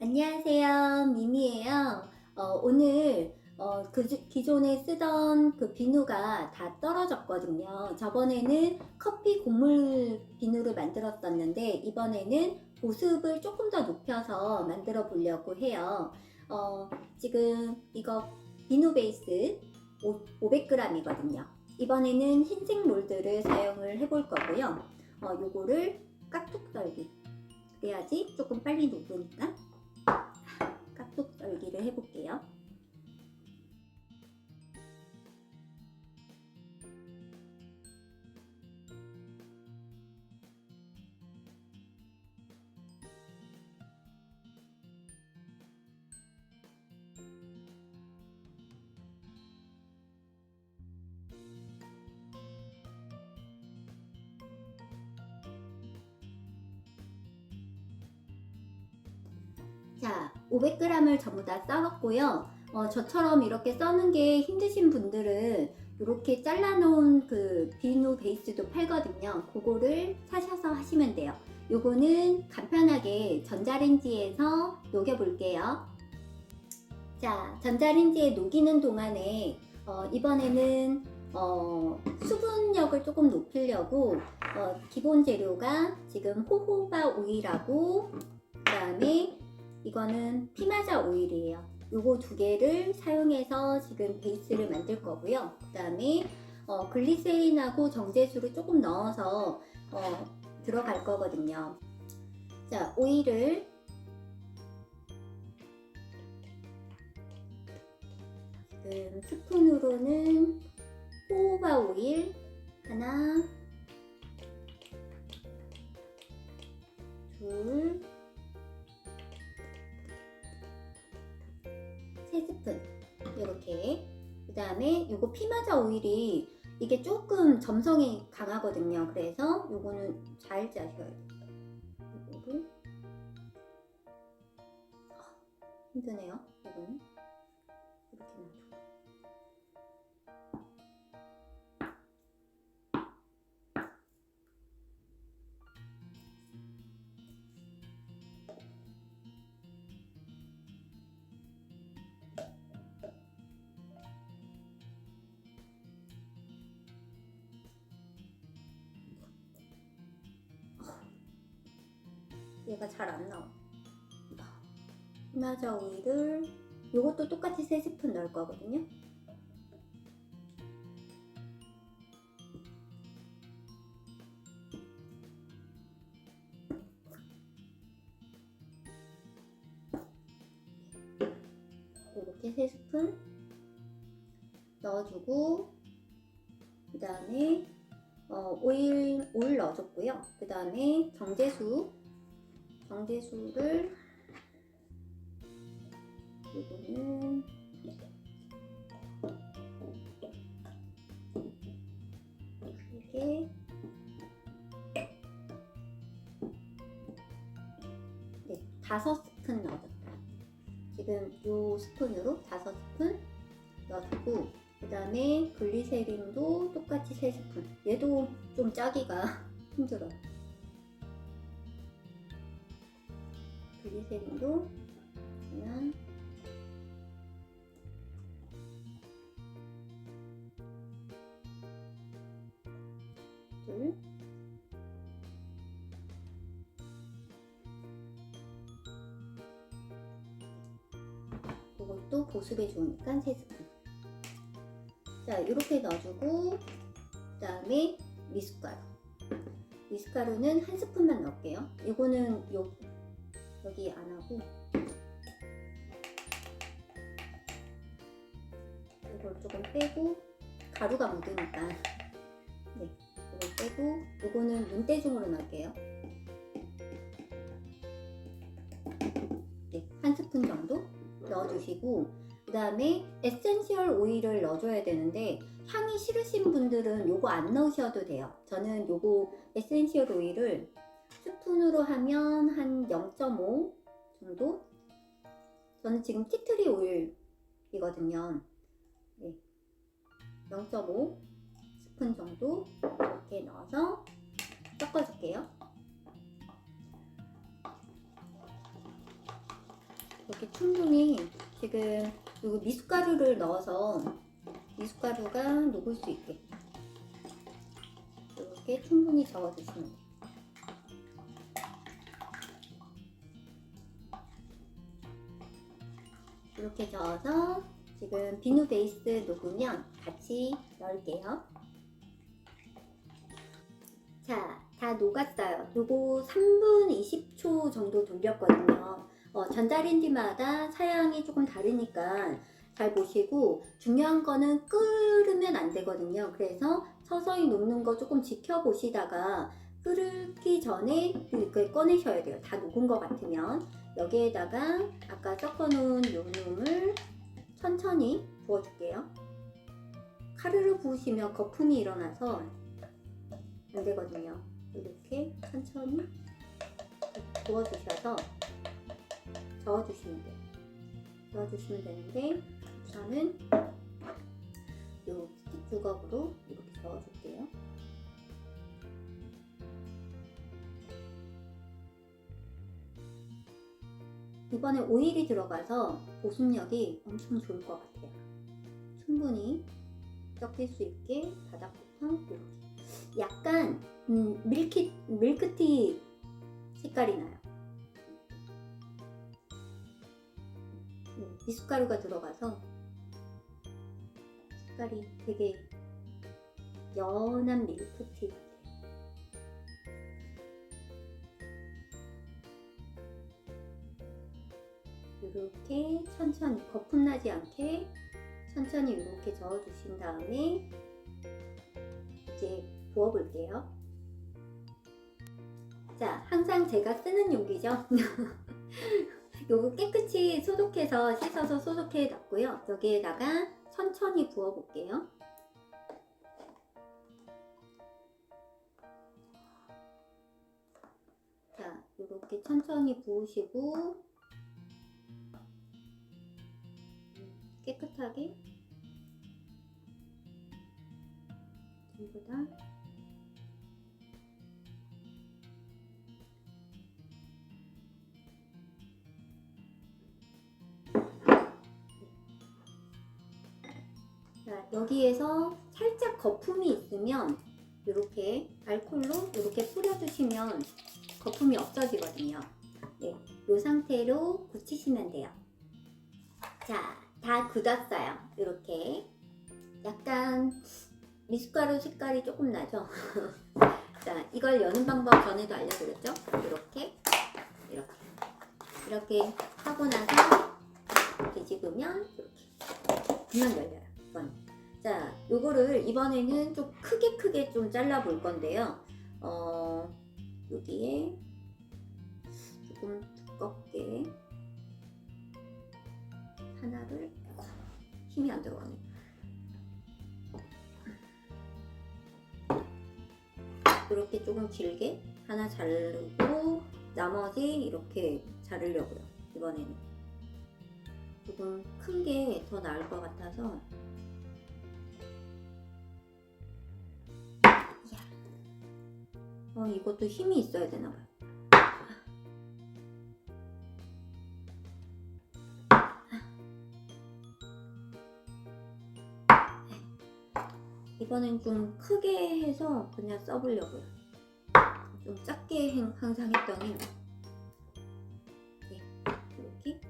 안녕하세요. 미미예요. 어, 오늘 어, 그 주- 기존에 쓰던 그 비누가 다 떨어졌거든요. 저번에는 커피 곡물 비누를 만들었었는데 이번에는 보습을 조금 더 높여서 만들어 보려고 해요. 어, 지금 이거 비누 베이스 500g이거든요. 이번에는 흰색 몰드를 사용을 해볼 거고요. 어, 요거를 깍둑 썰기 그래야지 조금 빨리 녹으니까 깍둑 썰기를 해볼게요. 500g을 전부 다 썰었고요. 어, 저처럼 이렇게 써는 게 힘드신 분들은 이렇게 잘라놓은 그 비누 베이스도 팔거든요. 그거를 사셔서 하시면 돼요. 요거는 간편하게 전자레인지에서 녹여볼게요. 자, 전자레인지에 녹이는 동안에 어, 이번에는 어, 수분력을 조금 높이려고 어, 기본 재료가 지금 호호바 오일하고 그 다음에 이거는 피마자 오일이에요. 요거 두 개를 사용해서 지금 베이스를 만들 거고요. 그 다음에 어, 글리세린하고 정제수를 조금 넣어서 어, 들어갈 거거든요. 자, 오일을 지금 스푼으로는 호호바 오일 하나, 둘, 그 다음에 요거 피마자 오일이 이게 조금 점성이 강하거든요. 그래서 요거는 잘 짜셔야 돼요. 요거를. 아, 힘드네요 요거는 얘가 잘 안 나와. 피마자 오일을 요것도 똑같이 3스푼 넣을 거거든요. 이렇게 3스푼 넣어주고 그 다음에 어, 오일, 오일 넣어줬고요. 그 다음에 정제수 정제수를 이거는 이게 네, 다섯 스푼 넣어줬다. 지금 요 스푼으로 다섯 스푼 넣어주고 그 다음에 글리세린도 똑같이 세 스푼. 얘도 좀 짜기가 힘들어. 글리세린도 하나 둘. 이것도 보습에 좋으니까 3스푼. 자 이렇게 넣어주고 그 다음에 미숫가루. 미숫가루는 한 스푼만 넣을게요. 이거는 요 여기 안 하고. 이걸 조금 빼고 가루가 묻으니까. 네 이걸 빼고 이거는 눈대중으로 넣을게요. 네 한 스푼 정도 넣어주시고 그 다음에 에센셜 오일을 넣어줘야 되는데 향이 싫으신 분들은 요거 안 넣으셔도 돼요. 저는 요거 에센셜 오일을 스푼으로 하면 한 0.5 정도? 저는 지금 티트리 오일이거든요. 네. 0.5 스푼 정도 이렇게 넣어서 섞어줄게요. 여기 충분히 지금 요 미숫가루를 넣어서 미숫가루가 녹을 수 있게 이렇게 충분히 저어주시면 돼요. 이렇게 저어서 지금 비누 베이스 녹으면 같이 넣을게요. 자, 다 녹았어요. 요거 3분 20초 정도 돌렸거든요. 어, 전자레인지마다 사양이 조금 다르니까 잘 보시고 중요한 거는 끓으면 안 되거든요. 그래서 서서히 녹는 거 조금 지켜보시다가 끓기 전에 이렇게 꺼내셔야 돼요. 다 녹은 것 같으면 여기에다가 아까 섞어놓은 요 놈을 천천히 부어줄게요. 카르르 부으시면 거품이 일어나서 안 되거든요. 이렇게 천천히 부어주셔서 저어주시면 돼요. 저어주시면 되는데 저는 요 스틱 주걱으로 이렇게 저어줄게요. 이번에 오일이 들어가서 보습력이 엄청 좋을 것 같아요. 충분히 섞일 수 있게 바닥부터 이렇게. 약간 음, 밀키, 밀크티 색깔이 나요. 네, 미숫가루가 들어가서 색깔이 되게 연한 밀크티 이렇게 천천히 거품 나지 않게 천천히 이렇게 저어 주신 다음에 이제 부어 볼게요. 자, 항상 제가 쓰는 용기죠. 요거 깨끗이 소독해서 씻어서 소독해 놨고요. 여기에다가 천천히 부어 볼게요. 자, 이렇게 천천히 부으시고 깨끗하게 전부 다 자, 여기에서 살짝 거품이 있으면 이렇게 알콜로 이렇게 뿌려주시면 거품이 없어지거든요. 네, 이 상태로 굳히시면 돼요. 자, 다 굳었어요. 이렇게 약간 미숫가루 색깔이 조금 나죠. 자, 이걸 여는 방법 전에도 알려드렸죠. 이렇게, 이렇게, 이렇게 하고 나서 뒤집으면 이렇게 금방 열려요. 이번. 자, 요거를 이번에는 좀 크게 크게 좀 잘라 볼 건데요. 어, 여기에 안 들어가네. 이렇게 조금 길게 하나 자르고 나머지 이렇게 자르려고요. 이번에는 조금 큰 게 더 나을 것 같아서. 어, 이것도 힘이 있어야 되나 봐요. 이번엔 좀 크게 해서 그냥 써보려고요. 좀 작게 행- 항상 했더니 네, 이렇게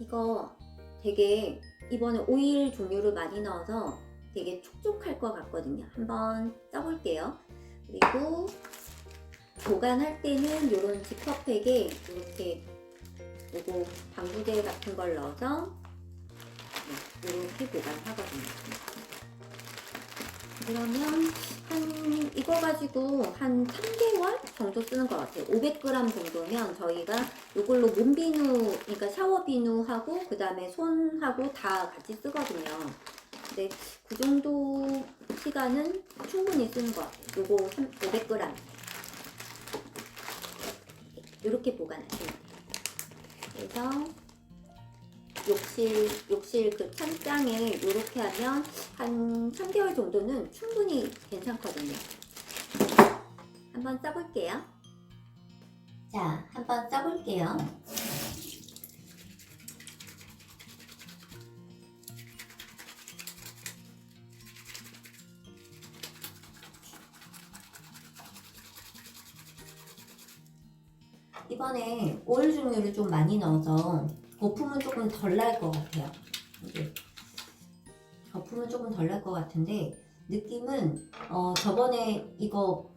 이거 되게 이번에 오일 종류를 많이 넣어서 되게 촉촉할 것 같거든요. 한번 써볼게요. 그리고 보관할 때는 이런 지퍼백에 이렇게 요거 방부제 같은 걸 넣어서 네, 이렇게 보관하거든요. 그러면 한 이거 가지고 한 3개월 정도 쓰는 것 같아요. 500g 정도면 저희가 이걸로 몸비누, 그러니까 샤워 비누하고 그 다음에 손하고 다 같이 쓰거든요. 근데 그 정도 시간은 충분히 쓰는 것 같아요. 요거 500g 이렇게 보관하시면 돼요. 그래서 욕실, 욕실 그 천장에 이렇게 하면 한 3개월 정도는 충분히 괜찮거든요. 한번 써볼게요. 자, 한번 써볼게요. 이번에 오일 종류를 좀 많이 넣어서 거품은 조금 덜 날 것 같아요. 이게 거품은 조금 덜 날 것 같은데 느낌은 어, 저번에 이거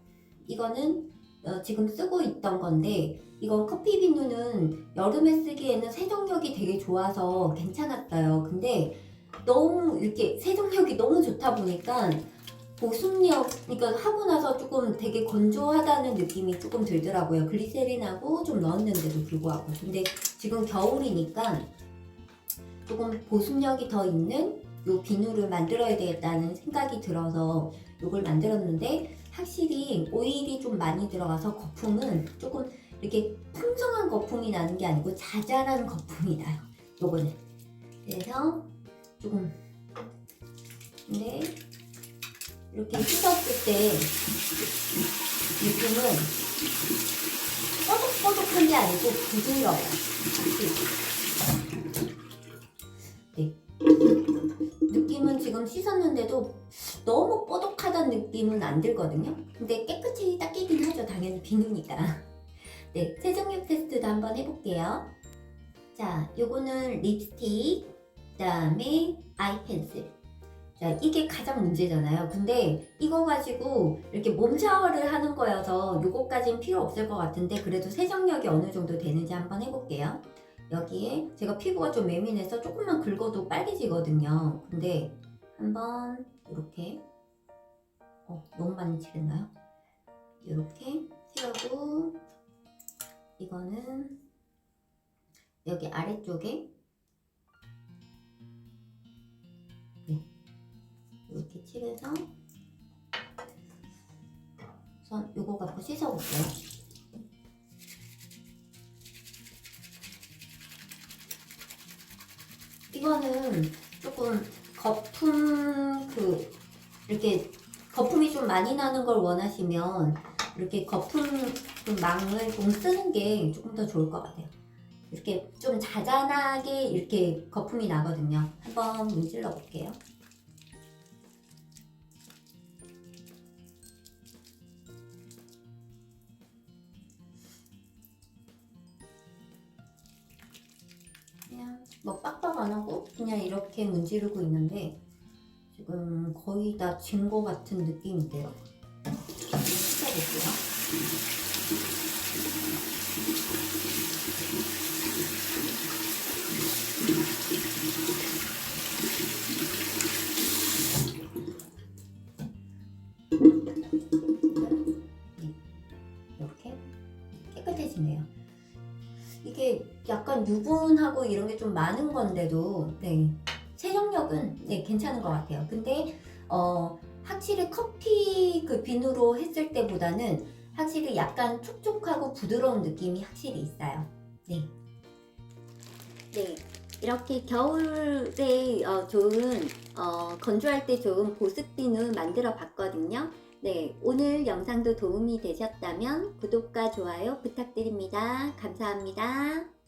이거는 어, 지금 쓰고 있던 건데 이건 커피 비누는 여름에 쓰기에는 세정력이 되게 좋아서 괜찮았어요. 근데 너무 이렇게 세정력이 너무 좋다 보니까 보습력, 그러니까 하고 나서 조금 되게 건조하다는 느낌이 조금 들더라고요. 글리세린하고 좀 넣었는데도 불구하고. 근데 지금 겨울이니까 조금 보습력이 더 있는 요 비누를 만들어야 되겠다는 생각이 들어서 요걸 만들었는데 확실히 오일이 좀 많이 들어가서 거품은 조금 이렇게 풍성한 거품이 나는 게 아니고 자잘한 거품이 나요. 요거는. 그래서 조금 근데 이렇게 씻었을 때 느낌은 뽀득뽀득한 게 아니고 부드러워요. 네. 느낌은 지금 씻었는데도 너무 뽀득하다는 느낌은 안 들거든요. 근데 깨끗이 닦이긴 하죠. 당연히 비누니까. 네, 세정력 테스트도 한번 해볼게요. 자, 요거는 립스틱, 그 다음에 아이 펜슬. 자, 이게 가장 문제잖아요. 근데 이거 가지고 이렇게 몸 샤워를 하는 거여서 요거까진 필요 없을 것 같은데 그래도 세정력이 어느 정도 되는지 한번 해볼게요. 여기에 제가 피부가 좀 예민해서 조금만 긁어도 빨개지거든요. 근데 한번 이렇게 어, 너무 많이 칠했나요? 이렇게 칠하고 이거는 여기 아래쪽에 칠해서 우선 요거 갖고 씻어볼게요. 이거는 조금 거품 그 이렇게 거품이 좀 많이 나는 걸 원하시면 이렇게 거품 그 망을 좀 쓰는 게 조금 더 좋을 것 같아요. 이렇게 좀 자잘하게 이렇게 거품이 나거든요. 한번 문질러 볼게요. 뭐 빡빡 안 하고 그냥 이렇게 문지르고 있는데 지금 거의 다 진 거 같은 느낌인데요. 이런 게 좀 많은 건데도 네 세정력은 네 괜찮은 것 같아요. 근데 어 확실히 커피 그 비누로 했을 때보다는 확실히 약간 촉촉하고 부드러운 느낌이 확실히 있어요. 네. 네. 이렇게 겨울에 어, 좋은 어, 건조할 때 좋은 보습 비누 만들어 봤거든요. 네, 오늘 영상도 도움이 되셨다면 구독과 좋아요 부탁드립니다. 감사합니다.